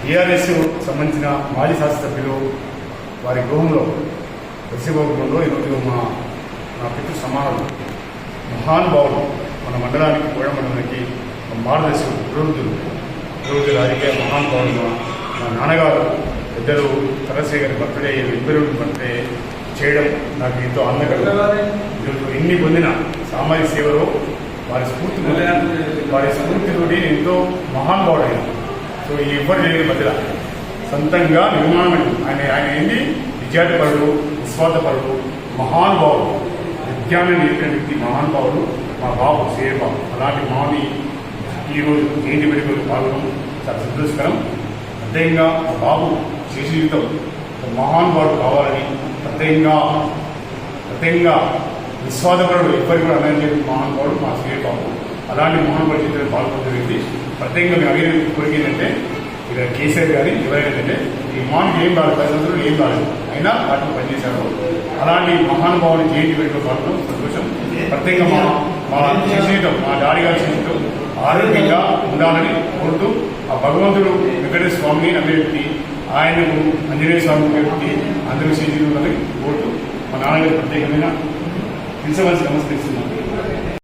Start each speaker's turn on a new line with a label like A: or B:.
A: TRS సంబంధించిన మాజీ శాసనసభ్యులు వారి గృహంలో దర్శభవనంలో ఈరోజు మా నా పితృ సమానం మహానుభావులు మన మండలానికి కూడా మండలానికి మార్గదర్శకులు ప్రవృద్ధులు ప్రవృద్ధి రాజకీయ మహానుభావులు మా- నాన్నగారు పెద్దలు చంద్రశేఖర్ బర్త్డే ఇద్దరు బర్త్డే చేయడం నాకు ఎంతో ఆనందకరం. ఈరోజు ఎన్ని పొందిన సామాజిక సేవలో వారి స్ఫూర్తి వారి స్ఫూర్తితోటి ఎంతో మహానుభావుడైన సో ఎవరు లేని మధ్యలో సొంతంగా నిర్మాణం ఆయన ఆయన ఏంటి విద్యార్థిపరుడు విశ్వాసపరుడు మహానుభావుడు విజ్ఞానం నేర్పిన వ్యక్తి మహానుభావుడు మా బాబు సేవ అలాంటి మావి ఈరోజు జయంతి వేడుకలు పాల్గొనడం చాలా సంతోషకరం. ప్రత్యేకంగా మా బాబు చేసే జీవితం ఒక మహానుభావుడు కావాలని ప్రత్యేకంగా ప్రత్యేకంగా విశ్వాసపరుడు ఎవరికి కూడా అన్యాయం చేసిన మహానుభావుడు మా శ్రీ బాబు. అలాంటి మహానుభావుడు చేతులు పాల్గొంటుంది ప్రత్యేకంగా మేము అడిగిన కోరిక ఏంటంటే ఇక్కడ కేసీఆర్ కానీ ఎవరైనా ఈ మానికి ఏం కాదు పది ఏం రాలేదు అయినా వాటిని పనిచేశారు. అలాంటి మహానుభావుని జయంతి వేడుకలో పాల్గొనడం సంతోషం. ప్రత్యేకంగా మా మా మా డాడీ గారి చేసేయటం ఆరోగ్యంగా ఉండాలని కోరుతూ ఆ భగవంతుడు వెంకటేశ్వర స్వామిని నమ్మే వ్యక్తి ఆయనకు ఆంజనేయ స్వామి వ్యక్తి అందరూ చేసి కోరుతూ మా నాన్నగారు ప్రత్యేకమైన పిలిచవలసి నమస్కరిస్తున్నాను.